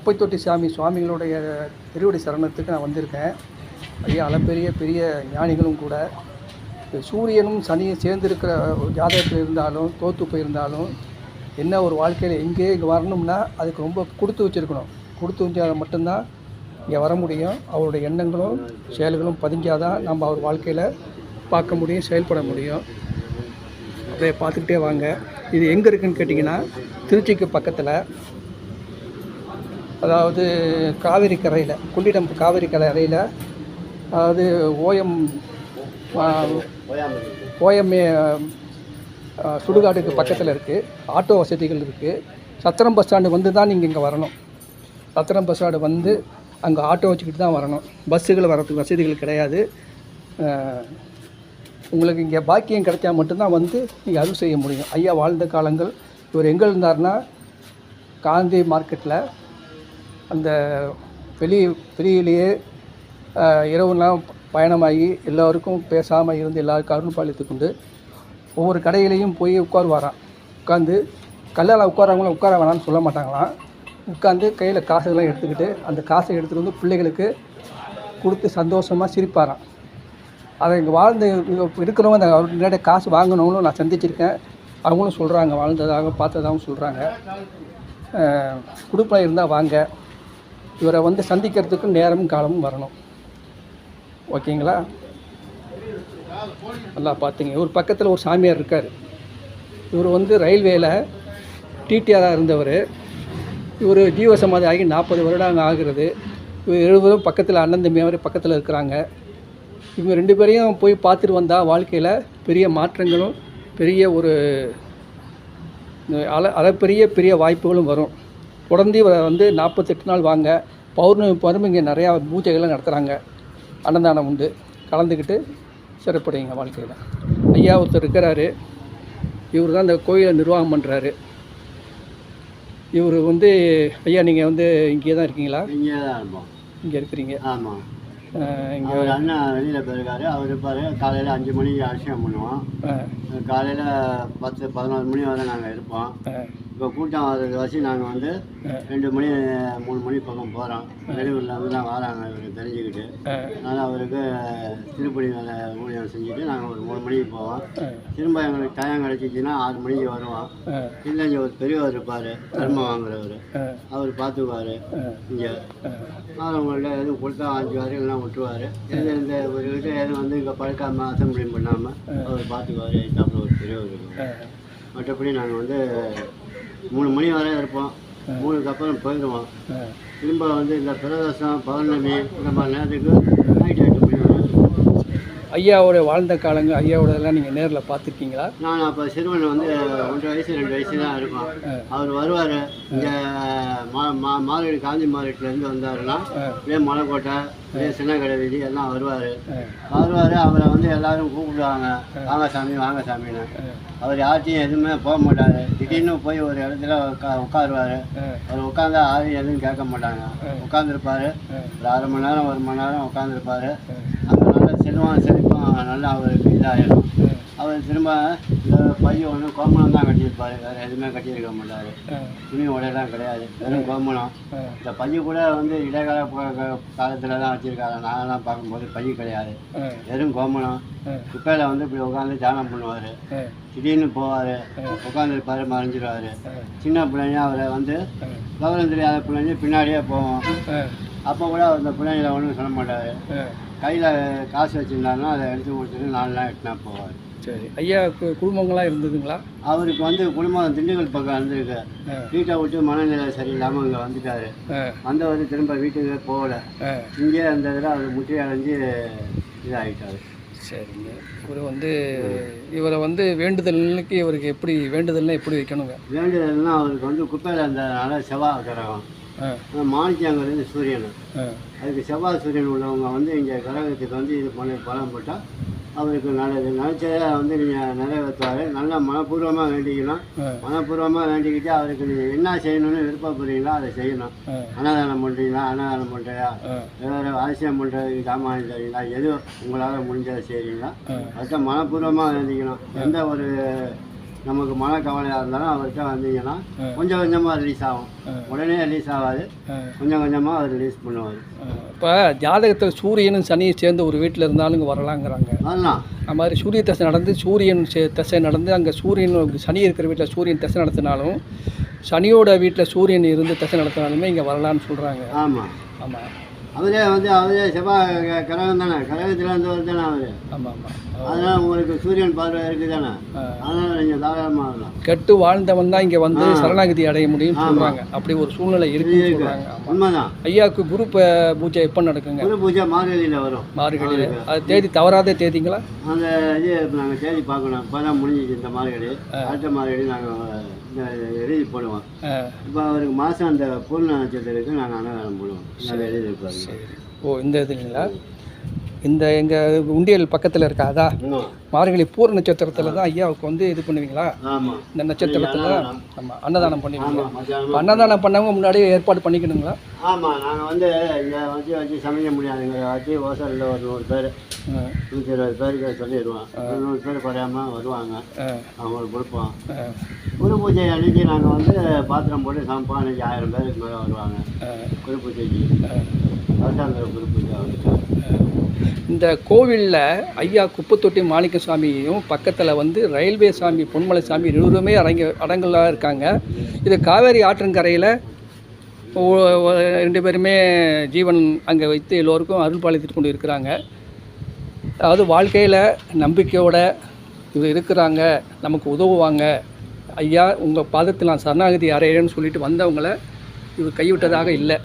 குப்பைத்தொட்டி சாமி சுவாமிகளுடைய திருவடி சரணத்துக்கு நான் வந்திருக்கேன். ஐயா அளப்பெரிய பெரிய ஞானிகளும் கூட. சூரியனும் சனியும் சேர்ந்திருக்கிற ஒரு ஜாதகத்தில் இருந்தாலும் தோற்று போயிருந்தாலும் என்ன ஒரு வாழ்க்கையில் எங்கே இங்கே வரணும்னா அதுக்கு ரொம்ப கொடுத்து வச்சுருக்கணும். கொடுத்து வச்சால் மட்டும்தான் இங்கே வர முடியும். அவருடைய எண்ணங்களும் செயல்களும் பதிஞ்சாதான் நம்ம அவர் வாழ்க்கையில் பார்க்க முடியும் செயல்பட முடியும். அப்படியே பார்த்துக்கிட்டே வாங்க. இது எங்கே இருக்குதுன்னு கேட்டிங்கன்னா திருச்சிக்கு பக்கத்தில் அதாவது காவிரி கரையில் குண்டிடம் காவிரி கரையில் அதாவது ஓயம் ஓயம் ஓஎம்ஏ சுடுகாட்டுக்கு பக்கத்தில் இருக்குது ஆட்டோ வசதிகள் இருக்குது சத்திரம் பஸ் ஸ்டாண்டு வந்து தான் நீங்கள் இங்கே வரணும். சத்திரம் பஸ் ஸ்டாண்டு வந்து அங்கே ஆட்டோ வச்சுக்கிட்டு தான் வரணும். பஸ்ஸுகள் வரதுக்கு வசதிகள் கிடையாது. உங்களுக்கு இங்கே பாக்கியம் கிடைச்சா மட்டும்தான் வந்து நீங்கள் அருள் செய்ய முடியும். ஐயா வாழ்ந்த காலங்கள் இவர் எங்கே இருந்தார்னா காந்தி மார்க்கெட்டில் அந்த வெளி வெளியிலேயே இரவுலாம் பயணமாகி எல்லோருக்கும் பேசாமல் இருந்து எல்லாருக்கும் அருள்பாலித்து கொண்டு ஒவ்வொரு கடையிலையும் போய் உட்காருவாராம். உட்காந்து கல்லால் உட்காரவங்களும் உட்கார வேணாம்னு சொல்ல மாட்டாங்களாம். உட்காந்து கையில் காசுலாம் எடுத்துக்கிட்டு அந்த காசை எடுத்துகிட்டு வந்து பிள்ளைகளுக்கு கொடுத்து சந்தோஷமாக சிரிப்பாராம். அதை இங்கே வாழ்ந்து இருக்கிறவங்க அந்த அவர் காசு வாங்கினவங்களும் நான் சந்திச்சிருக்கேன். அவங்களும் சொல்கிறாங்க வாழ்ந்ததாக பார்த்ததாகவும் சொல்கிறாங்க குடுப்பம் இருந்தால் வாங்க. இவரை வந்து சந்திக்கிறதுக்கு நேரமும் காலமும் வரணும். ஓகேங்களா? நல்லா பார்த்துங்க இவர் பக்கத்தில் ஒரு சாமியார் இருக்கார். இவர் வந்து ரயில்வேயில் டிடிஆராக இருந்தவர். இவர் ஜீவசமாதி ஆகி நாற்பது வருடம் ஆகிறது. இவர் எழுபதும் பக்கத்தில் அண்ணன் தம்பி மாதிரி பக்கத்தில் இருக்கிறாங்க. இவங்க ரெண்டு பேரையும் போய் பார்த்துட்டு வந்தால் வாழ்க்கையில் பெரிய மாற்றங்களும் பெரிய ஒரு அல அளப்பெரிய பெரிய வாய்ப்புகளும் வரும். தொடர்ந்து இவரை வந்து நாற்பத்தெட்டு நாள் வாங்க பௌர்ணமி பௌர்ணமி இங்கே நிறையா பூஜைகள்லாம் நடத்துகிறாங்க அன்னதானம் உண்டு. கலந்துக்கிட்டு சிறப்படைங்க வாழ்க்கையில். ஐயா ஒருத்தர் இருக்கிறாரு. இவர் தான் இந்த கோயிலை நிர்வாகம் பண்ணுறாரு இவர் வந்து ஐயா நீங்கள் வந்து இங்கே தான் இருக்கீங்களா? இங்கே தான் இருப்போம். இங்கே இருக்கிறீங்க. ஆமாம் இங்கே அண்ணன் வெளியில் போயிருக்காரு. அவர் இருப்பார். காலையில் அஞ்சு மணிக்கு அபிஷேகம் பண்ணுவோம். காலையில் பத்து பதினோரு மணி வரை நாங்கள் இருப்போம். இப்போ கூட்டம் வர்றது வச்சு நாங்கள் வந்து ரெண்டு மணி மூணு மணி பக்கம் போகிறோம் வெளியூரில் வந்து தான் வராங்க இவருக்கு தெரிஞ்சுக்கிட்டு. அதனால் அவருக்கு திருப்பதி வேலை ஊழியம் செஞ்சுட்டு நாங்கள் ஒரு மூணு மணிக்கு போவோம். திரும்ப எங்களுக்கு டைம் கிடச்சிச்சின்னா ஆறு மணிக்கு வருவோம். இல்லை இங்கே ஒரு பெரியவர் இருப்பார். தர்மம் வாங்குறவர். அவர் பார்த்துக்குவார் இங்கே. அவங்கள்ட்ட எதுவும் கொடுத்தா வாங்கிக்குவார் இல்லைனா விட்டுருவார். எது இந்த ஒரு வீட்டு எதுவும் வந்து இங்கே பழக்காம அசம்பிளி பண்ணாமல் அவர் பார்த்துக்குவார் எக்ஸாம்பிள் ஒரு பெரியவர் மற்றபடி நாங்கள் வந்து மூணு மணி வரை இருப்போம் மூணுக்கு அப்புறம் போயிடுவோம் திரும்ப வந்து இந்த பிரதோஷம் பௌர்ணமி இந்த மாதிரி நேரத்துக்கு நைட் எட்டு மணி வரை இருப்போம் ஐயாவோட வாழ்ந்த காலங்கள் ஐயாவோடதெல்லாம் நீங்கள் நேரில் பார்த்துருக்கீங்களா? நான் அப்போ சிறுவன் வந்து ஒன்றரை வயசு ரெண்டு வயசு தான் இருக்கும் அவர் வருவார். இங்கே மா மா மாரடி காந்தி மார்க்கெட்லேருந்து வந்தாருன்னா இதே மலைக்கோட்டை இதே சின்ன கடை வீதி எல்லாம் வருவார். வருவார் அவரை வந்து எல்லாரும் கூப்பிடுவாங்க. வாங்க சாமி வாங்க சாமின்னு. அவர் யார்ட்டையும் எதுவுமே போக மாட்டார். திடீர்னு போய் ஒரு இடத்துல உட்கா உட்காருவார். அவர் உட்காந்தா யாரும் எதுவும் கேட்க மாட்டாங்க. உட்காந்துருப்பாரு ஒரு அரை மணி நேரம் ஒரு மணி நேரம் உட்காந்துருப்பாரு அங்கே நல்லா செல்வம் செழிப்பம் நல்லா அவருக்கு இதாகிடும் அவர் திரும்ப இந்த பையன் ஒன்று கோமணம் தான் கட்டியிருப்பார். வேறு எதுவுமே கட்டியிருக்க மாட்டார். துணி உடையெல்லாம் கிடையாது. வெறும் கோமணம் இந்த பையன் கூட வந்து இடைக்கால காலத்தில் தான் வச்சுருக்காங்க. நாங்களாம் பார்க்கும்போது பையன் கிடையாது. வெறும் கோமணம் குப்பையில் வந்து இப்படி உட்காந்து தியானம் பண்ணுவார். திடீர்னு போவார். உட்காந்துருப்பாரு மறைஞ்சிருவார். சின்ன பிள்ளைங்க அவரை வந்து விவரம் தெரியாத பிள்ளைங்க பின்னாடியே போவோம். அப்போ கூட அந்த பிள்ளைங்கள ஒன்றும் சொல்ல மாட்டார். கையில் காசு வச்சுருந்தாருன்னா அதை எடுத்து கொடுத்துட்டு நாலு நாள் எட்டுனா போவார். சரி. ஐயா கு- குடும்பங்களாம் இருந்ததுங்களா? அவருக்கு வந்து குடும்பம் திண்டுக்கல் பக்கம் வந்திருக்கு வீட்டை விட்டு மனநிலை சரியில்லாமல் இங்கே வந்துட்டாரு. வந்தவர் திரும்ப வீட்டுக்கு போகல. இங்கே இருந்ததில் அவர் முற்றி அடைஞ்சு இதாகிட்டார் சரிங்க. இவர் வந்து இவரை வந்து வேண்டுதலுக்கு இவருக்கு எப்படி வேண்டுதல்னா எப்படி வைக்கணுங்க? வேண்டுதல்னா அவருக்கு வந்து குப்பையில் இருந்ததுனால செவ்வாய் கிரகம். மாணிக்கங்கிறது சூரியன். அதுக்கு செவ்வாய் சூரியன் உள்ளவங்க வந்து இங்கே கிரகத்துக்கு வந்து இது பண்ணி பலம் போட்டால் அவருக்கு நல்லது. நினச்சதை வந்து நீங்கள் நிறைவேற்றுவார். நல்லா மனப்பூர்வமாக வேண்டிக்கணும். மனப்பூர்வமாக வேண்டிக்கிட்டு அவருக்கு நீங்கள் என்ன செய்யணும்னு விருப்பப்படுறீங்களோ அதை செய்யணும். அன்னதானம் பண்ணுறீங்களா அன்னதானம் பண்ணுறியா வேறு அவசியம் பண்ணுறதுக்கு சாமான் தரீங்களா? எது உங்களால் முடிஞ்சதை செய்கிறீங்களா. அதுக்கு மனப்பூர்வமாக வேண்டிக்கணும். எந்த ஒரு நமக்கு மன கவலையாக இருந்தாலும் அவர்கிட்ட வந்தீங்கன்னா. கொஞ்சம் கொஞ்சமாக ரிலீஸ் ஆகும். உடனே ரிலீஸ் ஆகாது. கொஞ்சம் கொஞ்சமாக அவர் ரிலீஸ் பண்ணுவார். இப்போ ஜாதகத்தில் சூரியனும் சனியும் சேர்ந்து ஒரு வீட்டில் இருந்தாலும் இங்கே வரலாங்கிறாங்க. அதெல்லாம் அது மாதிரி சூரிய தசை நடந்து சூரியன் தசை நடந்து அங்கே சூரியன் சனி இருக்கிற வீட்டில் சூரியன் தசை நடத்தினாலும் சனியோட வீட்டில் சூரியன் இருந்து தசை நடத்தினாலுமே இங்கே வரலான்னு சொல்கிறாங்க ஆமாம் ஆமாம் அவரே வந்து அவரே செவ்வாய் கிரகம் தானே? கிரகத்தில் இருந்து வருது தானே அவர் அதனால் உங்களுக்கு சூரியன் பார்வை இருக்குது தானே. அதனால் நீங்கள் தாராளமாக கெட்டு வாழ்ந்தவன் தான் இங்கே வந்து. சரணாகதி அடைய முடியும்னு ஆமா. சொல்கிறாங்க அப்படி ஒரு சூழ்நிலை இருக்கு. உண்மைதான். ஐயாவுக்கு குரு பூஜை எப்போ நடக்குங்க? குரு பூஜை மார்கழியில் வரும். மார்கழியில் அது தேதி தவறாத தேதிங்களா? அந்த இது நாங்கள் தேதி பார்க்கணும். இப்போ தான் முடிஞ்சிச்சு இந்த மார்கழி. அடுத்த மார்கழி நாங்கள் எழுதி போடுவோம். இப்போ அவருக்கு மாதம் அந்த பூர்ண நட்சத்திரத்துக்கு நாங்கள் அன்னதானம் போடுவோம். எழுதி இருப்பாரு ஓ இந்த இதுங்களா இந்த எங்கள் உண்டியல் பக்கத்தில் இருக்காதா மார்கழி பூர்ண நட்சத்திரத்தில் தான் ஐயாவுக்கு வந்து இது பண்ணுவீங்களா? இந்த நட்சத்திரத்தில் ஆமாம் அன்னதானம் பண்ணுவீங்க அன்னதானம் பண்ணவங்க முன்னாடியே ஏற்பாடு பண்ணிக்கணுங்களா? ஆமாம் நாங்கள் வந்து இங்கே வச்சு வச்சு சமைக்க முடியாதுங்க வச்சு ஹோட்டலில் ஒரு நூறு பேர் நூற்றி இருபது பேருக்கு சொல்லிடுவோம். நூறு பேர் குறையாமல் வருவாங்க. அவங்களுக்கு கொடுப்போம். குரு பூஜை அன்னைக்கு நாங்கள் வந்து பாத்திரம் போட்டு சமைப்போம். அன்னைக்கு ஆயிரம் பேருக்கு மேலே வருவாங்க. குரு பூஜைக்கு. இந்த கோவிலில் ஐயா குப்பத்தொட்டி மாணிக்க சாமியையும் பக்கத்தில் வந்து ரயில்வே சாமி பொன்மலை சாமி இருவருமே அடங்க அடங்கலாக இருக்காங்க. இது காவேரி ஆற்றங்கரையில் ரெண்டு பேருமே ஜீவன் அங்கே வைத்து எல்லோருக்கும் அருள் பாலித்துட்டு கொண்டு இருக்கிறாங்க அதாவது வாழ்க்கையில் நம்பிக்கையோட இவர் இருக்கிறாங்க நமக்கு உதவுவாங்க. ஐயா உங்கள் பாதத்தில் நான் சரணாகதி அறையிறேன்னு சொல்லிட்டு வந்தவங்கள இவர் கைவிட்டதாக இல்லை.